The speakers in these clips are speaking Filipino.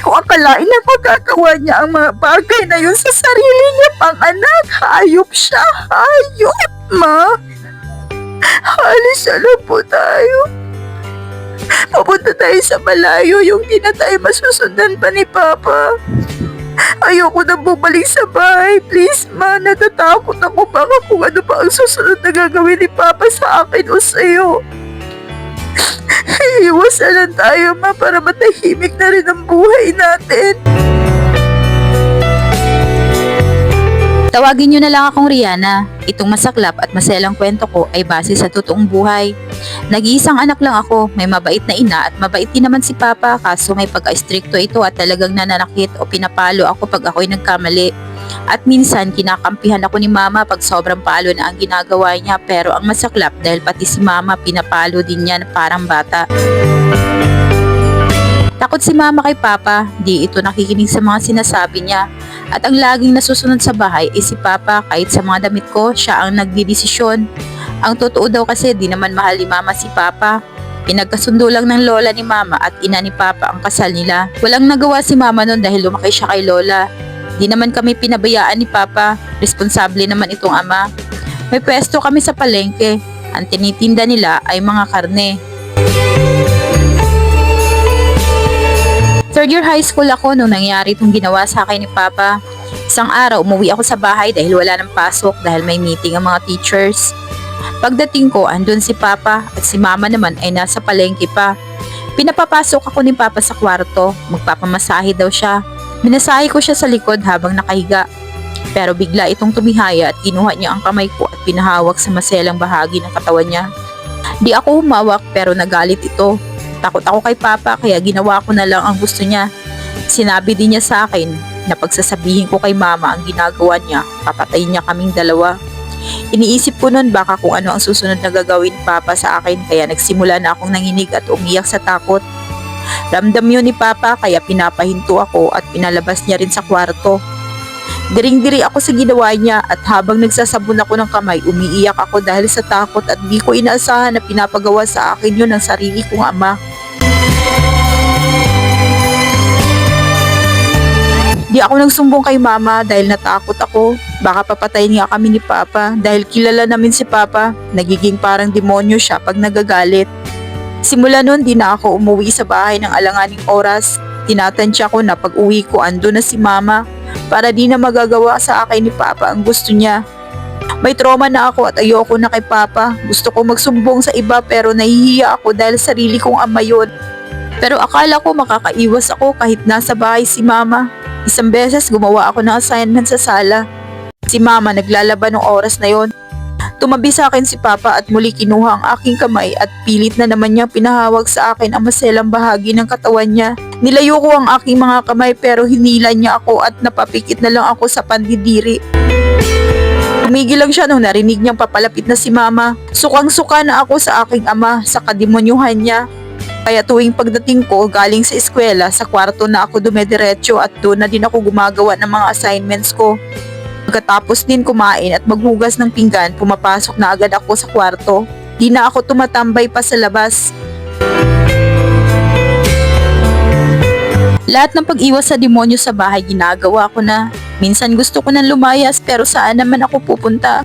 ko akalain na magagawa niya ang mga bagay na yun sa sarili niya pang anak. Hayop siya, hayop, ma. Halis na po tayo. Papunta tayo sa malayo, yung di na tayo masusundan pa ni Papa. Ayoko na bumalik sa bahay. Please, ma. Natatakot ako baka kung ano pa ang susunod na gagawin ni Papa sa akin o sa'yo. Iwasan lang tayo, ma, para matahimik na rin ang buhay natin. Tawagin niyo na lang akong Rihanna. Itong masaklap at maselang kwento ko ay base sa totoong buhay. Nag-iisang anak lang ako, may mabait na ina at mabait din naman si Papa kaso may pagka-stricto ito at talagang nananakit o pinapalo ako pag ako'y nagkamali. At minsan kinakampihan ako ni Mama pag sobrang palo na ang ginagawa niya pero ang masaklap dahil pati si Mama pinapalo din niya parang bata. Takot si Mama kay Papa, di ito nakikinig sa mga sinasabi niya. At ang laging nasusunod sa bahay ay si Papa kahit sa mga damit ko, siya ang nagdidesisyon. Ang totoo daw kasi di naman mahal ni Mama si Papa. Pinagkasundo lang ng lola ni Mama at ina ni Papa ang kasal nila. Walang nagawa si Mama noon dahil lumaki siya kay lola. Di naman kami pinabayaan ni Papa. Responsable naman itong ama. May pwesto kami sa palengke. Ang tinitinda nila ay mga karne. Third year high school ako nung nangyari itong ginawa sa akin ni Papa. Isang araw, umuwi ako sa bahay dahil wala nang pasok dahil may meeting ang mga teachers. Pagdating ko, andun si Papa at si Mama naman ay nasa palengke pa. Pinapapasok ako ni Papa sa kwarto, magpapamasahe daw siya. Minasahe ko siya sa likod habang nakahiga. Pero bigla itong tumihaya at kinuha niya ang kamay ko at pinahawak sa maselang bahagi ng katawan niya. Di ako humawak pero nagalit ito. Takot ako kay Papa kaya ginawa ko na lang ang gusto niya. Sinabi din niya sa akin na pagsasabihin ko kay Mama ang ginagawa niya, papatayin niya kaming dalawa. Iniisip ko nun baka kung ano ang susunod na gagawin Papa sa akin kaya nagsimula na akong nanginig at umiyak sa takot. Ramdam yun ni Papa kaya pinapahinto ako at pinalabas niya rin sa kwarto. Diring-diri ako sa ginawa niya at habang nagsasabon ako ng kamay, umiiyak ako dahil sa takot at di ko inaasahan na pinapagawa sa akin yun ng sarili kong ama. Di ako nagsumbong kay mama dahil natakot ako. Baka papatayin nga kami ni Papa dahil kilala namin si Papa. Nagiging parang demonyo siya pag nagagalit. Simula noon di na ako umuwi sa bahay ng alanganing oras. Tinatansya ko na pag uwi ko ando na si Mama para di na magagawa sa akin ni Papa ang gusto niya. May trauma na ako at ayoko na kay Papa. Gusto ko magsumbong sa iba pero nahihiya ako dahil sarili kong ama yun. Pero akala ko makakaiwas ako kahit nasa bahay si Mama. Isang beses gumawa ako ng assignment sa sala. Si Mama naglalaba ng oras na yon. Tumabi sa akin si Papa at muli kinuha ang aking kamay at pilit na naman niyang pinahawag sa akin ang maselang bahagi ng katawan niya. Nilayo ko ang aking mga kamay pero hinila niya ako at napapikit na lang ako sa pandidiri. Tumigil lang siya nung narinig niyang papalapit na si Mama. Sukang-suka na ako sa aking ama sa kademonyuhan niya. Kaya tuwing pagdating ko galing sa eskwela, sa kwarto na ako dumediretso at doon na din ako gumagawa ng mga assignments ko. Pagkatapos din kumain at maghugas ng pinggan, pumapasok na agad ako sa kwarto. Di na ako tumatambay pa sa labas. Lahat ng pag-iwas sa demonyo sa bahay ginagawa ko na. Minsan gusto ko nang lumayas pero saan naman ako pupunta?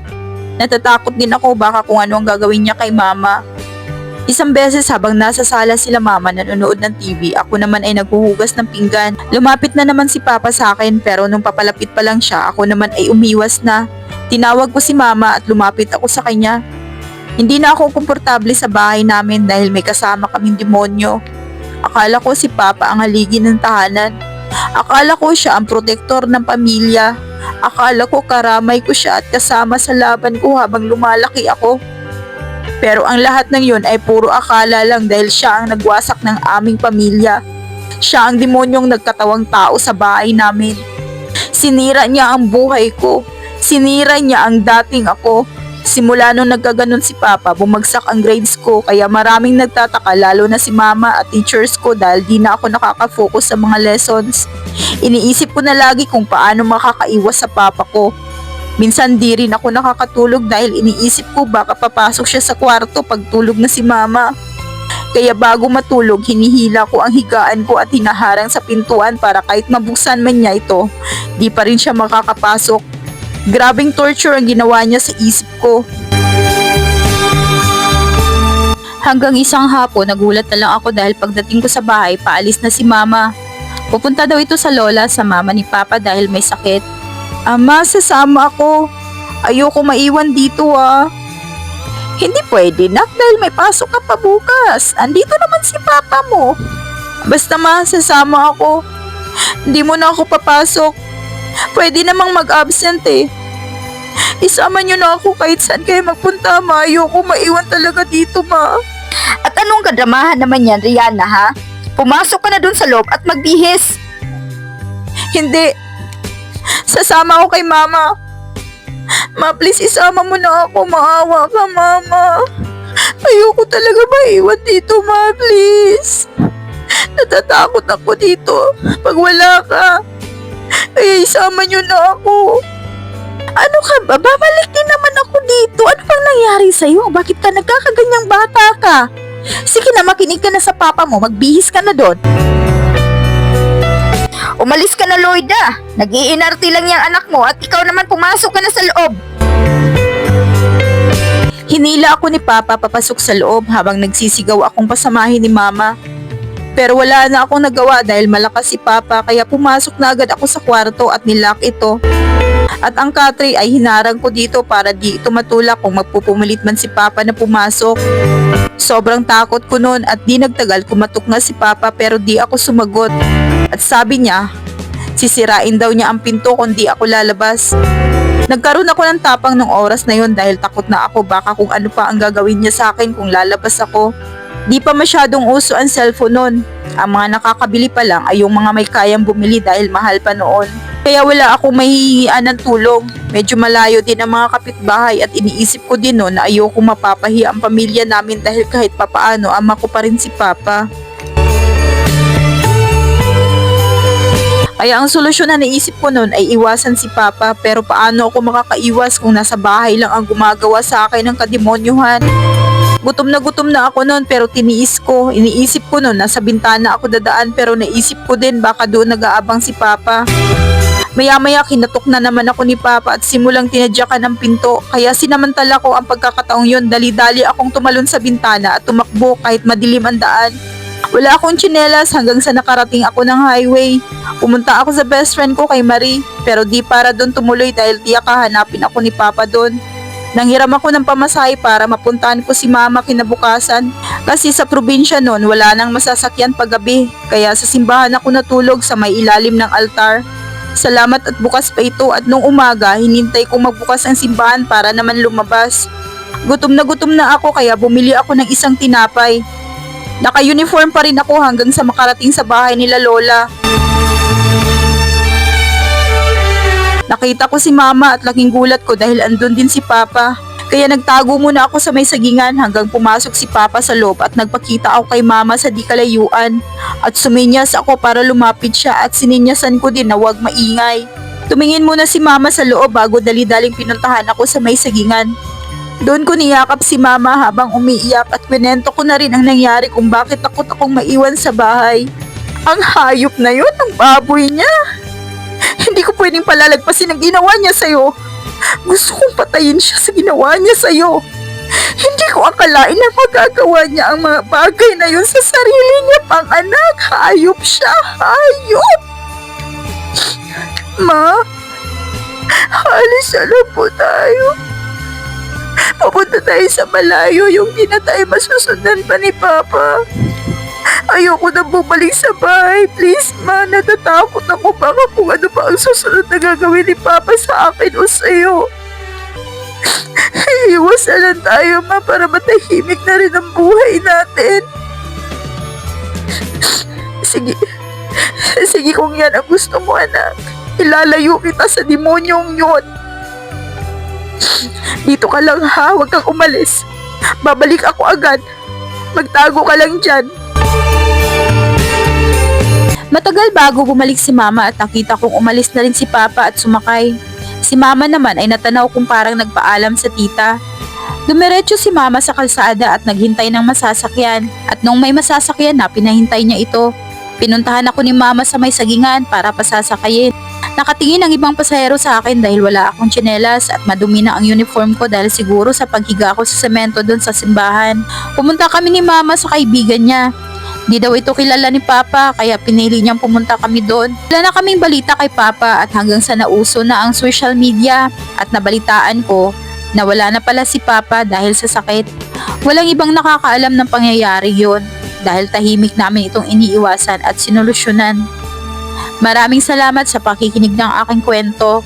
Natatakot din ako baka kung ano ang gagawin niya kay mama. Isang beses habang nasa sala sila mama nanonood ng TV, ako naman ay naghuhugas ng pinggan. Lumapit na naman si papa sa akin pero nung papalapit pa lang siya, ako naman ay umiwas na. Tinawag ko si mama at lumapit ako sa kanya. Hindi na ako komportable sa bahay namin dahil may kasama kaming demonyo. Akala ko si papa ang haligi ng tahanan. Akala ko siya ang protektor ng pamilya. Akala ko karamay ko siya at kasama sa laban ko habang lumalaki ako. Pero ang lahat ng yun ay puro akala lang dahil siya ang nagwasak ng aming pamilya. Siya ang demonyong nagkatawang tao sa bahay namin. Sinira niya ang buhay ko. Sinira niya ang dating ako. Simula nung nagkaganon si Papa, bumagsak ang grades ko kaya maraming nagtataka lalo na si Mama at teachers ko dahil di na ako nakaka-focus sa mga lessons. Iniisip ko na lagi kung paano makakaiwas sa Papa ko. Minsan di rin ako nakakatulog dahil iniisip ko baka papasok siya sa kwarto pag tulog na si mama. Kaya bago matulog, hinihila ko ang higaan ko at hinaharang sa pintuan para kahit mabuksan man niya ito, di pa rin siya makakapasok. Grabing torture ang ginawa niya sa isip ko. Hanggang isang hapon, nagulat na lang ako dahil pagdating ko sa bahay, paalis na si mama. Pupunta daw ito sa lola sa mama ni papa dahil may sakit. Ama, sasama ako. Ayoko maiwan dito ah. Hindi pwede, nak, dahil may pasok ka pa bukas. Andito naman si papa mo. Basta ma, sasama ako. Hindi mo na ako papasok. Pwede namang mag-absent eh. Isama niyo na ako kahit saan kayo magpunta, ma. Ayoko maiwan talaga dito, ma. At anong kadramahan naman yan, Rihanna, ha? Pumasok ka na dun sa loob at magbihis. Hindi. Sasama ako kay mama. Ma, please isama mo na ako. Maawa ka, mama. Ayoko talaga maiwan dito, ma. Please. Natatakot ako dito pag wala ka. Kaya isama niyo na ako. Ano ka ba? Babalik din naman ako dito. Ano bang nangyari sa'yo? Bakit ka nagkakaganyang bata ka? Sige na, makinig ka na sa papa mo. Magbihis ka na doon. Umalis ka na, Lloyda. Nag-iinarte lang yung anak mo at ikaw naman pumasok ka na sa loob. Hinila ako ni Papa papasok sa loob habang nagsisigaw akong pasamahin ni Mama. Pero wala na akong nagawa dahil malakas si Papa kaya pumasok na agad ako sa kwarto at nilock ito. At ang katri ay hinarang ko dito para di ito matulak kung magpupumilit man si Papa na pumasok. Sobrang takot ko noon at di nagtagal kumatok na si Papa pero di ako sumagot. At sabi niya, sisirain daw niya ang pinto kung di ako lalabas. Nagkaroon ako ng tapang ng oras na yon dahil takot na ako baka kung ano pa ang gagawin niya sa akin kung lalabas ako. Di pa masyadong uso ang cellphone noon. Ang mga nakakabili pa lang ay yung mga may kayang bumili dahil mahal pa noon. Kaya wala akong mahihiyan ng tulong. Medyo malayo din ang mga kapitbahay at iniisip ko din noon na ayoko mapapahiya ang pamilya namin dahil kahit papaano ama ko pa rin si Papa. Kaya ang solusyon na naisip ko noon ay iwasan si Papa pero paano ako makakaiwas kung nasa bahay lang ang gumagawa sa akin ng kademonyuhan. Gutom na gutom na ako noon pero tiniis ko. Iniisip ko noon nasa bintana ako dadaan pero naisip ko din baka doon nag-aabang si Papa. Maya-maya kinatok na naman ako ni Papa at simulang tinadyakan ng pinto kaya sinamantala ko ang pagkakataong yon dali-dali akong tumalon sa bintana at tumakbo kahit madilim ang daan. Wala akong tsinelas hanggang sa nakarating ako ng highway. Pumunta ako sa best friend ko kay Marie pero di para doon tumuloy dahil tiyak hahanapin ako ni Papa doon. Nanghiram ako ng pamasahe para mapuntahan ko si Mama kinabukasan kasi sa probinsya noon wala nang masasakyan paggabi kaya sa simbahan ako natulog sa may ilalim ng altar. Salamat at bukas pa ito at nung umaga hinintay kong magbukas ang simbahan para naman lumabas. Gutom na gutom na ako kaya bumili ako ng isang tinapay. Naka-uniform pa rin ako hanggang sa makarating sa bahay nila Lola. Nakita ko si mama at laking gulat ko dahil andun din si papa. Kaya nagtago muna ako sa may sagingan hanggang pumasok si papa sa loob at nagpakita ako kay mama sa di kalayuan. At suminyas ako para lumapit siya at sininyasan ko din na huwag maingay. Tumingin muna si mama sa loob bago dali-daling pinuntahan ako sa may sagingan. Doon ko niyakap si mama habang umiiyak at kwento ko na rin ang nangyari kung bakit takot akong maiwan sa bahay. Ang hayop na yun, ang baboy niya. Hindi ko pwedeng palalagpasin ang ginawa niya sa'yo. Gusto kong patayin siya sa ginawa niya sa'yo. Hindi ko akalain na magagawa niya ang mga bagay na yun sa sarili niya pang anak. Hayop siya, hayop! Ma, halis na po tayo. Papunta tayo sa malayo yung di na tayo masusundan pa ni Papa. Ayoko na bumalik sa bahay. Please, ma. Natatakot ako baka kung ano pa ang susunod na gagawin ni Papa sa akin o sa'yo. Iwas na lang tayo, ma, para matahimik na rin ang buhay natin. Sige. Sige kung yan ang gusto mo, anak. Ilalayo kita sa demonyong yun. Dito ka lang ha, huwag kang umalis. Babalik ako agad. Magtago ka lang dyan. Matagal bago bumalik si mama at nakita kong umalis na rin si papa at sumakay. Si mama naman ay natanaw kong parang nagpaalam sa tita. Dumiretso si mama sa kalsada at naghintay ng masasakyan at nung may masasakyan na pinahintay niya ito. Pinuntahan ako ni mama sa may sagingan para pasasakayin. Nakatingin ang ibang pasahero sa akin dahil wala akong tsinelas at madumi na ang uniform ko dahil siguro sa paghiga ko sa semento doon sa simbahan. Pumunta kami ni mama sa kaibigan niya. Di daw ito kilala ni Papa kaya pinili niyang pumunta kami doon. Wala na kaming balita kay Papa at hanggang sa nauso na ang social media at nabalitaan ko na wala na pala si Papa dahil sa sakit. Walang ibang nakakaalam ng pangyayari yon dahil tahimik namin itong iniiwasan at sinolusyonan. Maraming salamat sa pakikinig ng aking kwento.